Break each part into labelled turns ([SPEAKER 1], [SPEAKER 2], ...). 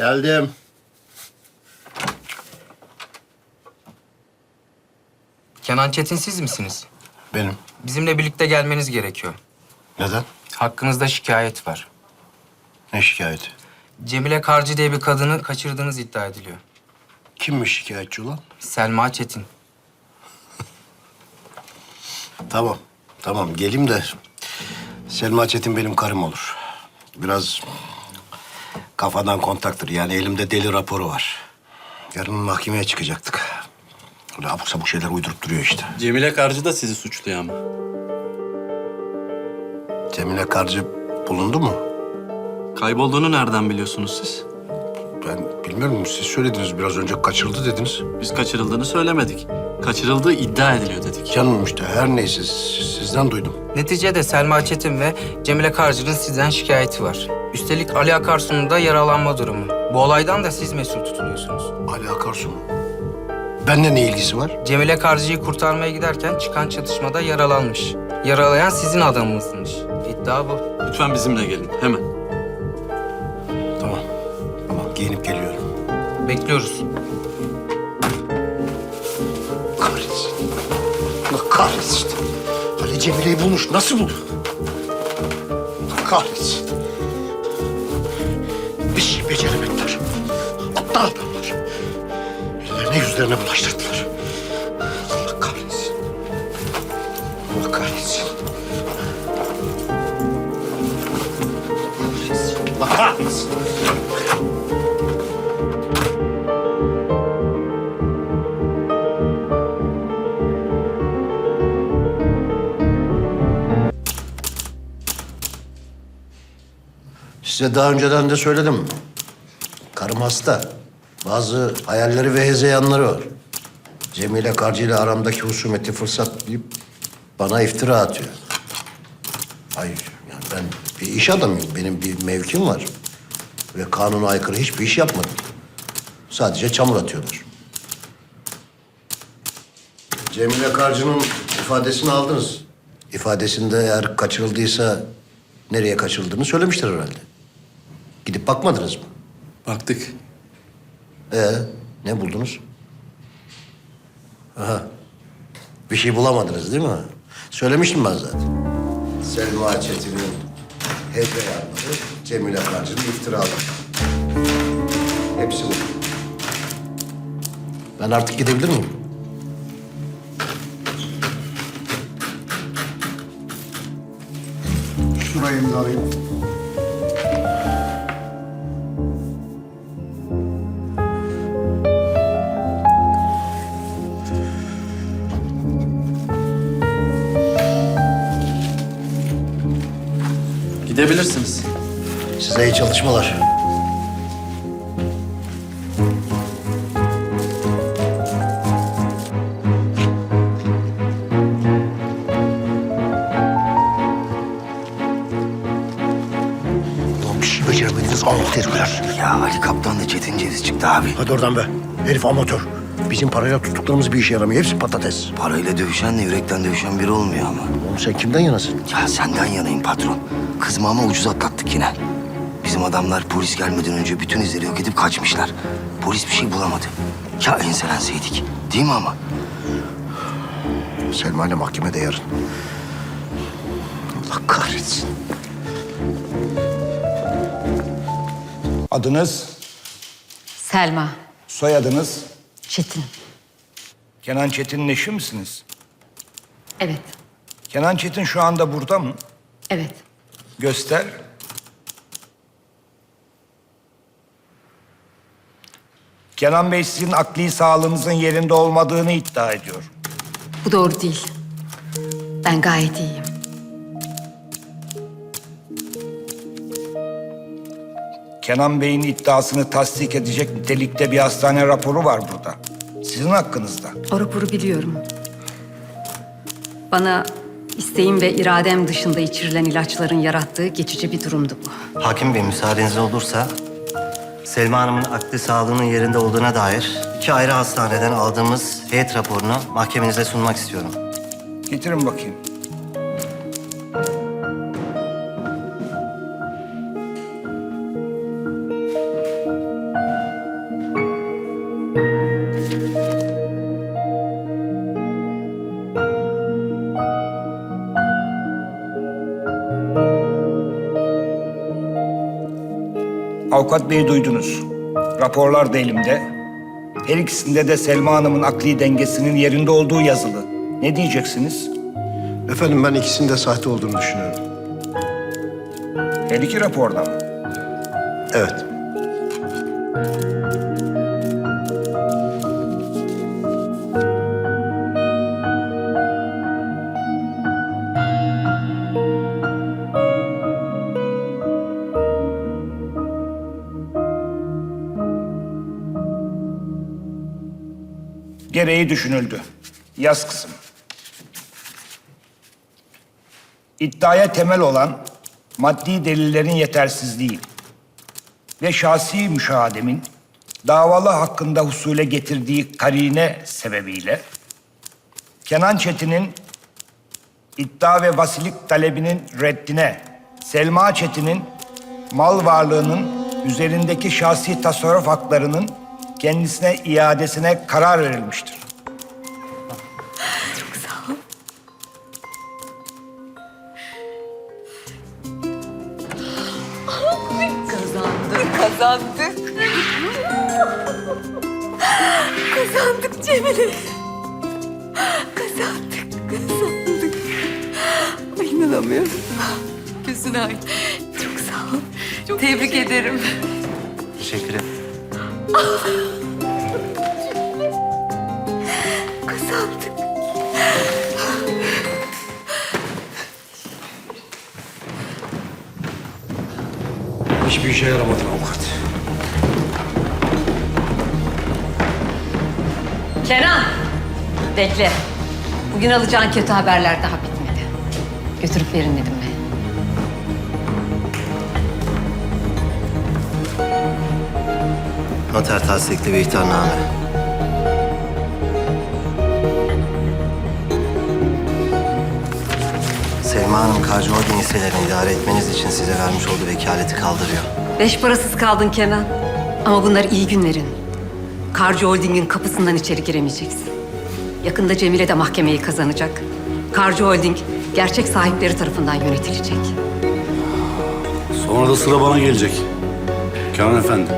[SPEAKER 1] Geldim.
[SPEAKER 2] Kenan Çetin siz misiniz?
[SPEAKER 1] Benim.
[SPEAKER 2] Bizimle birlikte gelmeniz gerekiyor.
[SPEAKER 1] Neden?
[SPEAKER 2] Hakkınızda şikayet var.
[SPEAKER 1] Ne şikayeti?
[SPEAKER 2] Cemile Karcı diye bir kadını kaçırdığınız iddia ediliyor.
[SPEAKER 1] Kimmiş şikayetçi olan?
[SPEAKER 2] Selma Çetin.
[SPEAKER 1] Tamam. Tamam gelim de Selma Çetin benim karım olur. Biraz kafadan kontaktır. Yani elimde deli raporu var. Yarın mahkemeye çıkacaktık. Öyle abuk sabuk şeyler uydurup duruyor işte.
[SPEAKER 3] Cemile Karcı da sizi suçluyor ama.
[SPEAKER 1] Cemile Karcı bulundu mu?
[SPEAKER 3] Kaybolduğunu nereden biliyorsunuz siz?
[SPEAKER 1] Ben bilmiyorum. Siz söylediniz biraz önce kaçırıldı dediniz.
[SPEAKER 3] Biz kaçırıldığını söylemedik. Kaçırıldığı iddia ediliyor dedik.
[SPEAKER 1] Canım işte her neyse siz- sizden duydum.
[SPEAKER 2] Neticede Selma Çetin ve Cemile Karcı'nın sizden şikayeti var. Üstelik Ali Akarsu'nun da yaralanma durumu. Bu olaydan da siz mesul tutuluyorsunuz.
[SPEAKER 1] Ali Akarsu mu? Benimle ne ilgisi var?
[SPEAKER 2] Cemile Karcı'yı kurtarmaya giderken çıkan çatışmada yaralanmış. Yaralayan sizin adamınızmış. İddia bu.
[SPEAKER 3] Lütfen bizimle gelin hemen.
[SPEAKER 1] Tamam. Tamam giyinip geliyorum.
[SPEAKER 2] Bekliyoruz.
[SPEAKER 1] Kahretsin. Allah kahretsin. Ali Cemile'yi bulmuş. Nasıl buldu? Allah kahretsin. Aptal adamlar. Ellerine yüzlerine bulaştırdılar. Allah kahretsin. Allah kahretsin. Allah kahretsin. Size daha önceden de söyledim. Karım hasta. Bazı hayalleri ve hezeyanları var. Cemile Karcı ile aramdaki husumeti fırsat bilip bana iftira atıyor. Hayır, yani ben bir iş adamıyım. Benim bir mevkim var. Ve kanuna aykırı hiçbir iş yapmadım. Sadece çamur atıyorlar. Cemile Karcı'nın ifadesini aldınız. İfadesinde eğer kaçırıldıysa nereye kaçırıldığını söylemiştir herhalde. Gidip bakmadınız mı?
[SPEAKER 3] Baktık.
[SPEAKER 1] Ee, ne buldunuz? Aha. Bir şey bulamadınız değil mi? Söylemiştim ben zaten. Selma Çetin'in hezeyanları, Cemile Karcı'nın iftiraları. Hepsi bu. Ben artık gidebilir miyim?
[SPEAKER 4] Şurayı imzalayayım.
[SPEAKER 3] Gidebilirsiniz.
[SPEAKER 1] Size iyi çalışmalar. Ulan bir şey beceremediniz herifler.
[SPEAKER 5] Ya Ali Kaptan da Çetin Ceviz çıktı abi.
[SPEAKER 1] Hadi oradan be. Herif amatör. Bizim parayla tuttuklarımız bir işe yaramıyor. Hepsi patates.
[SPEAKER 5] Parayla dövüşenle yürekten dövüşen biri olmuyor ama.
[SPEAKER 1] Oğlum sen kimden yanasın?
[SPEAKER 5] Ya senden yanayım patron. Kızımı ama ucuz atlattık yine. Bizim adamlar polis gelmeden önce bütün izleri yok edip kaçmışlar. Polis bir şey bulamadı. Ya enselenseydik. Değil mi ama?
[SPEAKER 1] Selma ile mahkemede yarın. Allah kahretsin.
[SPEAKER 4] Adınız,
[SPEAKER 6] Selma,
[SPEAKER 4] soyadınız.
[SPEAKER 6] Çetin.
[SPEAKER 4] Kenan Çetin'in eşi misiniz?
[SPEAKER 6] Evet,
[SPEAKER 4] Kenan Çetin şu anda burada mı?
[SPEAKER 6] evet.
[SPEAKER 4] Göster. Kenan Bey sizin akli sağlığınızın yerinde olmadığını iddia ediyor.
[SPEAKER 6] Bu doğru değil. Ben gayet iyiyim.
[SPEAKER 4] Kenan Bey'in iddiasını tasdik edecek nitelikte bir hastane raporu var burada. Sizin hakkınızda.
[SPEAKER 6] O raporu biliyorum. Bana isteğim ve iradem dışında içirilen ilaçların yarattığı geçici bir durumdu bu.
[SPEAKER 5] Hakim Bey müsaadeniz olursa... Selma Hanım'ın akli sağlığının yerinde olduğuna dair iki ayrı hastaneden aldığımız heyet raporunu mahkemenize sunmak istiyorum.
[SPEAKER 4] Getirin bakayım. Avukat bey duydunuz. Raporlar da elimde. Her ikisinde de Selma Hanım'ın akli dengesinin yerinde olduğu yazılı. Ne diyeceksiniz?
[SPEAKER 7] Efendim ben ikisinin de sahte olduğunu düşünüyorum.
[SPEAKER 4] Her iki raporda mı?
[SPEAKER 7] Evet.
[SPEAKER 4] Gereği düşünüldü. Yaz kızım. İddiaya temel olan maddi delillerin yetersizliği ve şahsi müşahedemin davalı hakkında husule getirdiği karine sebebiyle Kenan Çetin'in iddia ve vasilik talebinin reddine, Selma Çetin'in mal varlığının üzerindeki şahsi tasarruf haklarının kendisine iadesine karar verilmiştir.
[SPEAKER 8] Kazandık. Kazandık. Kazandık Cemile. Kazandık. Kazandık. Ay inanamıyorum. Gözün ay. Çok sağ ol. Çok Tebrik ederim.
[SPEAKER 5] Teşekkür ederim.
[SPEAKER 8] Kazandık.
[SPEAKER 1] Hiçbir işe yaramadın avukat.
[SPEAKER 6] Kenan! Bekle. Bugün alacağın kötü haberler daha bitmedi. Götürüp verin dedim
[SPEAKER 5] Noter tasdikli bir ihtarname. Selma Hanım, Karcı Holding hisselerini idare etmeniz için size vermiş olduğu vekaleti kaldırıyor.
[SPEAKER 6] Beş parasız kaldın Kenan. Ama bunlar iyi günlerin. Karcı Holding'in kapısından içeri giremeyeceksin. Yakında Cemile de mahkemeyi kazanacak. Karcı Holding gerçek sahipleri tarafından yönetilecek.
[SPEAKER 9] Sonra da sıra bana gelecek. Kenan Efendi.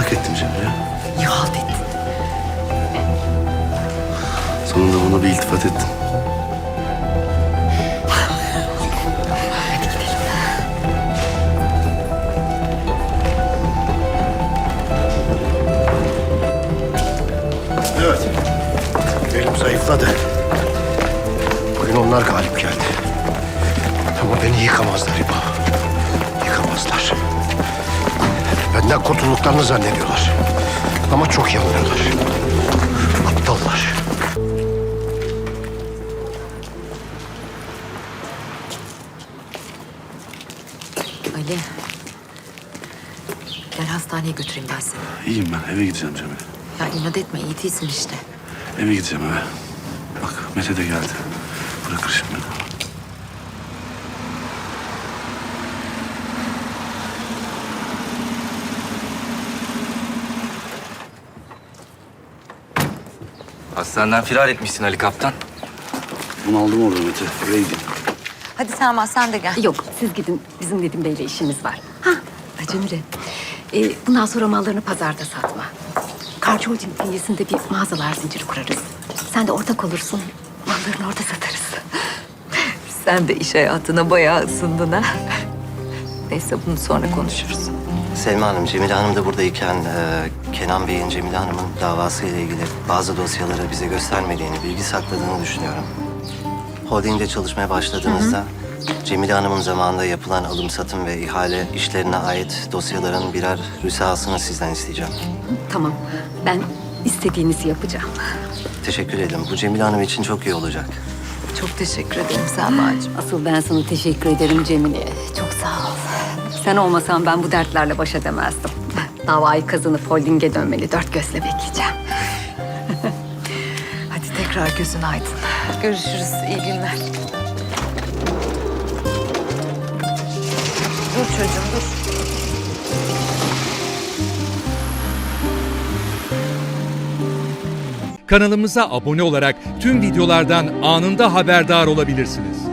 [SPEAKER 9] Merak ettim Cemre.
[SPEAKER 8] İyi halt ettin.
[SPEAKER 9] Sonunda bana bir iltifat ettin.
[SPEAKER 1] Kurtulduklarını zannediyorlar. Ama çok yanılıyorlar. Aptallar.
[SPEAKER 8] Ali. Gel hastaneye götüreyim ben seni.
[SPEAKER 9] İyiyim ben, eve gideceğim Cemre.
[SPEAKER 8] Ya inat etme, iyi değilsin işte.
[SPEAKER 9] Eve gideceğim eve. Bak Mete de geldi. Bırakır şimdi
[SPEAKER 5] Hastaneden firar etmişsin Ali Kaptan.
[SPEAKER 9] Bunu aldım orada Mete. Eve gideyim.
[SPEAKER 8] Hadi Selma sen de gel.
[SPEAKER 6] Yok, siz gidin. Bizim Nedim Bey'le işimiz var. Ha, ha, Cemile. Ee, bundan sonra mallarını pazarda satma. Karcı Holding bünyesinde bir mağazalar zinciri kurarız. Sen de ortak olursun. Mallarını orada satarız.
[SPEAKER 8] Sen de iş hayatına bayağı ısındın ha. Neyse bunu sonra konuşuruz.
[SPEAKER 5] Selma Hanım, Cemile Hanım da buradayken e, Kenan Bey'in Cemile Hanım'ın davası ile ilgili bazı dosyaları bize göstermediğini, bilgi sakladığını düşünüyorum. Holding'de çalışmaya başladığınızda Cemile Hanım'ın zamanında yapılan alım satım ve ihale işlerine ait dosyaların birer rüsahasını sizden isteyeceğim.
[SPEAKER 6] Tamam, ben istediğinizi yapacağım.
[SPEAKER 5] Teşekkür ederim. Bu Cemile Hanım için çok iyi olacak.
[SPEAKER 8] Çok teşekkür ederim Selma'cığım.
[SPEAKER 6] Asıl ben sana teşekkür ederim Cemile. Çok sağ ol. Sen olmasan ben bu dertlerle baş edemezdim. Davayı kazanıp holdinge dönmeli. Dört gözle bekleyeceğim.
[SPEAKER 8] Hadi tekrar gözün aydın. Görüşürüz. İyi günler. Dur çocuğum dur.
[SPEAKER 10] Kanalımıza abone olarak tüm videolardan anında haberdar olabilirsiniz.